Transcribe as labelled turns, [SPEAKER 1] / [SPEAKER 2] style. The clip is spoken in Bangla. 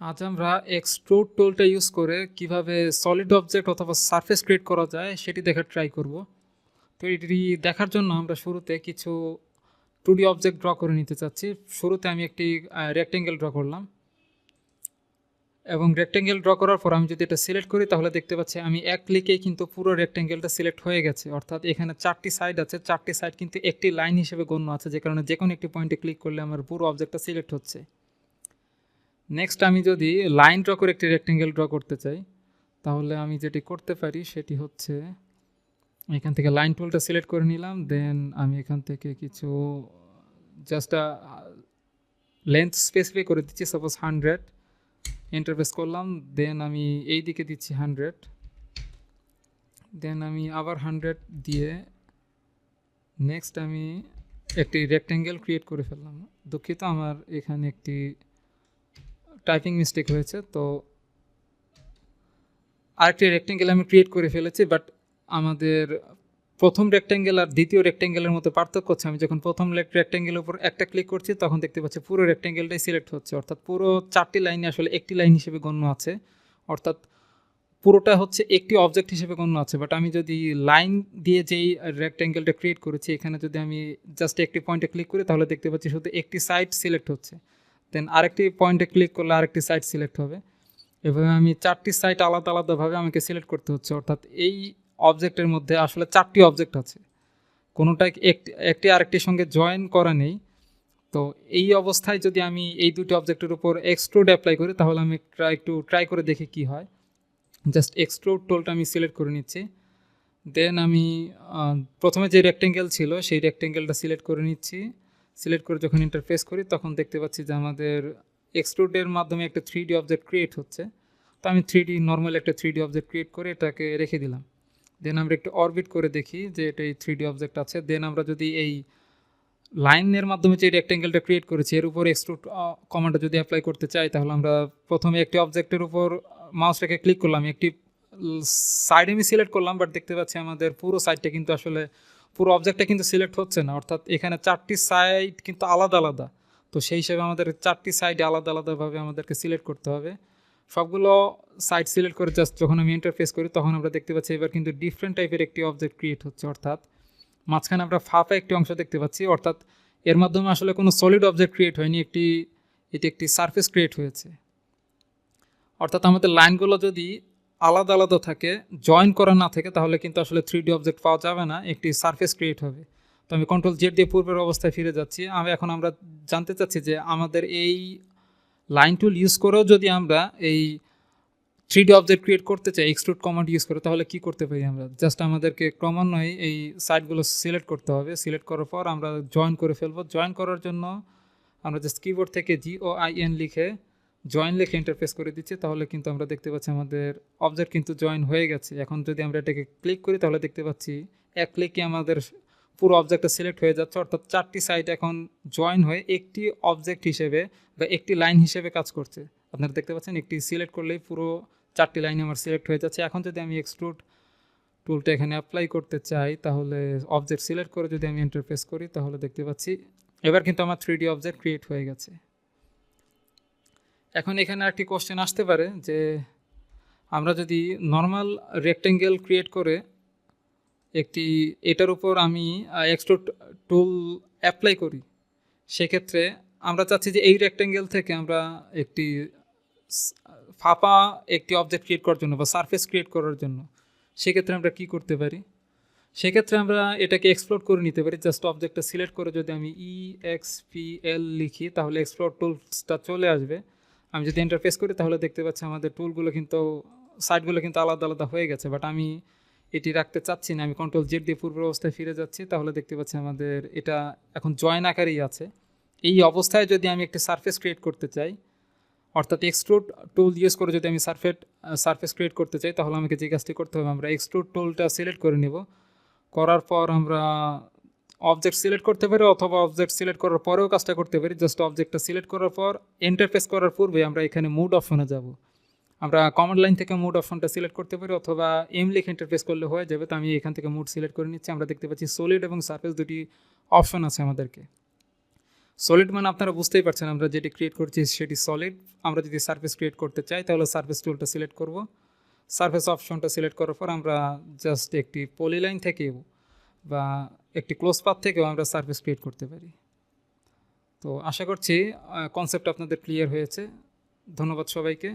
[SPEAKER 1] আজ আমরা এক্সট্রুড টুলটা ইউজ করে কীভাবে সলিড অবজেক্ট অথবা সারফেস ক্রিয়েট করা যায় সেটি দেখার ট্রাই করব। তো এটি দেখার জন্য আমরা শুরুতে কিছু টু ডি অবজেক্ট ড্র করে নিতে চাচ্ছি। শুরুতে আমি একটি রেক্টেঙ্গেল ড্র করলাম। এবং রেক্টেঙ্গেল ড্র করার পর আমি যদি এটা সিলেক্ট করি তাহলে দেখতে পাচ্ছি আমি এক ক্লিকেই কিন্তু পুরো রেক্টেঙ্গেলটা সিলেক্ট হয়ে গেছে। অর্থাৎ এখানে চারটি সাইড আছে। চারটি সাইড কিন্তু একটি লাইন হিসেবে গণ্য আছে। যে কারণে যে কোনো একটি পয়েন্টে ক্লিক করলে আমার পুরো অবজেক্টটা সিলেক্ট হচ্ছে। নেক্সট আমি যদি লাইন ড্র করে একটি রেক্টেঙ্গেল ড্র করতে চাই, তাহলে আমি যেটি করতে পারি সেটি হচ্ছে এখান থেকে লাইন টুলটা সিলেক্ট করে নিলাম দেন আমি এখান থেকে কিছু জাস্ট লেন্থ স্পেসিফাই করে দিচ্ছি সাপোজ হান্ড্রেড ইন্টারফেস করলাম দেন আমি এই দিকে দিচ্ছি হান্ড্রেড দেন আমি আবার হান্ড্রেড দিয়ে নেক্সট আমি একটি রেক্টেঙ্গেল ক্রিয়েট করে ফেললাম। দুঃখিত, আমার এখানে একটি টাইপিং মিস্টেক হয়েছে, তো আরেকটি রেক্টেঙ্গেল আমি ক্রিয়েট করে ফেলেছি বাট আমাদের প্রথম রেক্টেঙ্গেল আর দ্বিতীয় রেক্টেঙ্গেলের মধ্যে পার্থক্য হচ্ছে, আমি যখন প্রথম রেক্টেঙ্গেলের উপর একটা ক্লিক করছি, তখন দেখতে পাচ্ছি পুরো রেক্টেঙ্গেলটাই সিলেক্ট হচ্ছে, অর্থাৎ পুরো চারটি লাইনে আসলে একটি লাইন হিসেবে গণ্য আছে, অর্থাৎ পুরোটা হচ্ছে একটি অবজেক্ট হিসেবে গণ্য আছে বাট আমি যদি লাইন দিয়ে যেই রেক্টেঙ্গেলটা ক্রিয়েট করেছি, এখানে যদি আমি জাস্ট একটি পয়েন্টে ক্লিক করি, তাহলে দেখতে পাচ্ছি শুধু একটি সাইড সিলেক্ট হচ্ছে। দেন আরেকটি পয়েন্টে ক্লিক করলে আরেকটি সাইট সিলেক্ট হবে। এভাবে আমি চারটি সাইট আলাদা আলাদাভাবে আমাকে সিলেক্ট করতে হচ্ছে। অর্থাৎ এই অবজেক্টের মধ্যে আসলে চারটি অবজেক্ট আছে। কোনোটাই একটি একটি আরেকটির সঙ্গে জয়েন করা নেই। তো এই অবস্থায় যদি আমি এই দুটি অবজেক্টের উপর এক্সট্রুড অ্যাপ্লাই করি, তাহলে আমি ট্রাই একটু ট্রাই করে দেখি কি হয়। জাস্ট এক্সট্রুড টোলটা আমি সিলেক্ট করে নিচ্ছি। দেন আমি প্রথমে যে রেক্টেঙ্গেল ছিল, সেই রেক্টেঙ্গেলটা সিলেক্ট করে নিচ্ছি। সিলেক্ট করে যখন ইন্টারফেস করি, তখন দেখতে পাচ্ছি যে আমাদের এক্সট্রুডের মাধ্যমে একটা থ্রি ডি অবজেক্ট ক্রিয়েট হচ্ছে। তো আমি থ্রি ডি নর্মাল একটা থ্রি ডি অবজেক্ট ক্রিয়েট করে এটাকে রেখে দিলাম। দেন আমরা একটু অরবিট করে দেখি যে এটা এই থ্রি ডি অবজেক্ট আছে। দেন আমরা যদি এই লাইনের মাধ্যমে যে রেক্টেঙ্গেলটা ক্রিয়েট করেছি, এর উপর এক্সট্রুড কমান্ডটা যদি অ্যাপ্লাই করতে চাই, তাহলে আমরা প্রথমে একটি অবজেক্টের উপর মাউস রেখে ক্লিক করলাম। একটি সাইড আমি সিলেক্ট করলাম বাট দেখতে পাচ্ছি আমাদের পুরো সাইডটা কিন্তু আসলে পুরো অবজেক্টটা কিন্তু সিলেক্ট হচ্ছে না, অর্থাৎ এখানে চারটি সাইড কিন্তু আলাদা আলাদা। তো সেই হিসেবে আমাদের চারটি সাইডে আলাদা আলাদাভাবে আমাদেরকে সিলেক্ট করতে হবে। সবগুলো সাইড সিলেক্ট করে জাস্ট যখন আমি ইন্টারফেস করি, তখন আমরা দেখতে পাচ্ছি এবার কিন্তু ডিফারেন্ট টাইপের একটি অবজেক্ট ক্রিয়েট হচ্ছে, অর্থাৎ মাঝখানে আমরা ফাঁপা একটি অংশ দেখতে পাচ্ছি, অর্থাৎ এর মাধ্যমে আসলে কোনো সলিড অবজেক্ট ক্রিয়েট হয়নি, একটি, এটি একটি সারফেস ক্রিয়েট হয়েছে। অর্থাৎ আমাদের লাইনগুলো যদি আলাদা আলাদা থাকে জয়েন করা না থাকে, তাহলে কিন্তু আসলে থ্রি ডি অবজেক্ট পাওয়া যাবে না, একটি সারফেস ক্রিয়েট হবে। তো আমি কন্ট্রোল জেড দিয়ে পূর্বের অবস্থায় ফিরে যাচ্ছি। আমি এখন আমরা জানতে চাচ্ছি যে আমাদের এই লাইন টুল ইউজ করেও যদি আমরা এই থ্রি ডি অবজেক্ট ক্রিয়েট করতে চাই এক্সট্রুড কমান্ড ইউজ করে, তাহলে কি করতে পারি আমরা? জাস্ট আমাদেরকে ক্রমান্বয়ে এই সাইটগুলো সিলেক্ট করতে হবে। সিলেক্ট করার পর আমরা জয়েন করে ফেলব। জয়েন করার জন্য আমরা জাস্ট কিবোর্ড থেকে জিও আই এন লিখে জয়েন লিখে ইন্টারফেস করে দিচ্ছে, তাহলে কিন্তু আমরা দেখতে পাচ্ছি আমাদের অবজেক্ট কিন্তু জয়েন হয়ে গেছে। এখন যদি আমরা এটাকে ক্লিক করি, তাহলে দেখতে পাচ্ছি এক ক্লিকে আমাদের পুরো অবজেক্টটা সিলেক্ট হয়ে যাচ্ছে। অর্থাৎ চারটি সাইড এখন জয়েন হয়ে একটি অবজেক্ট হিসেবে বা একটি লাইন হিসেবে কাজ করছে। আপনারা দেখতে পাচ্ছেন একটি সিলেক্ট করলেই পুরো চারটি লাইন আমার সিলেক্ট হয়ে যাচ্ছে। এখন যদি আমি এক্সট্রুড টুলটা এখানে অ্যাপ্লাই করতে চাই, তাহলে অবজেক্ট সিলেক্ট করে যদি আমি ইন্টারফেস করি, তাহলে দেখতে পাচ্ছি এবার কিন্তু আমার থ্রি ডি অবজেক্ট ক্রিয়েট হয়ে গেছে। এখন এখানে একটি কোশ্চেন আসতে পারে যে আমরা যদি নর্মাল রেক্টেঙ্গেল ক্রিয়েট করে একটি, এটার উপর আমি এক্সট্রুড টুল অ্যাপ্লাই করি, সেক্ষেত্রে আমরা চাচ্ছি যে এই রেক্টেঙ্গেল থেকে আমরা একটি ফাঁপা একটি অবজেক্ট ক্রিয়েট করার জন্য বা সারফেস ক্রিয়েট করার জন্য, সেক্ষেত্রে আমরা কি করতে পারি? সেক্ষেত্রে আমরা এটাকে এক্সপ্লোর করে নিতে পারি জাস্ট অবজেক্টটা সিলেক্ট করে যদি আমি ই এক্স পি এল লিখি, তাহলে এক্সপ্লোর টুলসটা চলে আসবে। আমি যদি ইন্টারফেস করি, তাহলে দেখতে পাচ্ছি আমাদের টুলগুলো কিন্তু সাইটগুলো কিন্তু আলাদা আলাদা হয়ে গেছে বাট আমি এটি রাখতে চাচ্ছি না। আমি কন্ট্রোল জেড দিয়ে পূর্ব অবস্থায় ফিরে যাচ্ছি, তাহলে দেখতে পাচ্ছি আমাদের এটা এখন জয়েন আকারেই আছে। এই অবস্থায় যদি আমি একটি সারফেস ক্রিয়েট করতে চাই, অর্থাৎ এক্সট্রুড টুল ইউজ করে যদি আমি সারফেট সারফেস ক্রিয়েট করতে চাই, তাহলে আমাকে যে কাজটি করতে হবে, আমরা এক্সট্রুড টুলটা সিলেক্ট করে নিব। করার পর আমরা অবজেক্ট সিলেক্ট করতে পারি অথবা অবজেক্ট সিলেক্ট করার পরেও কাজটা করতে পারি। জাস্ট অবজেক্টটা সিলেক্ট করার পর ইন্টারফেস করার পূর্বে আমরা এখানে মুড অপশনে যাব। আমরা কমান্ড লাইন থেকে মুড অপশনটা সিলেক্ট করতে পারি অথবা এম লিখে ইন্টারফেস করলে হয়ে যাবে। তো আমি এখান থেকে মুড সিলেক্ট করে নিচ্ছি। আমরা দেখতে পাচ্ছি সলিড এবং সারফেস দুটি অপশন আছে আমাদেরকে। সলিড মানে আপনারা বুঝতেই পারছেন, আমরা যেটি ক্রিয়েট করছি সেটি সলিড আমরা যদি সার্ফেস ক্রিয়েট করতে চাই, তাহলে সার্ফেস টুলটা সিলেক্ট করব। সার্ফেস অপশনটা সিলেক্ট করার পর আমরা জাস্ট একটি পলিলাইন থেকে বা একটি ক্লোজ পাথ থেকেও আমরা সার্ফেস ক্রিয়েট করতে পারি। তো আশা করছি কনসেপ্ট আপনাদের ক্লিয়ার হয়েছে। ধন্যবাদ সবাইকে।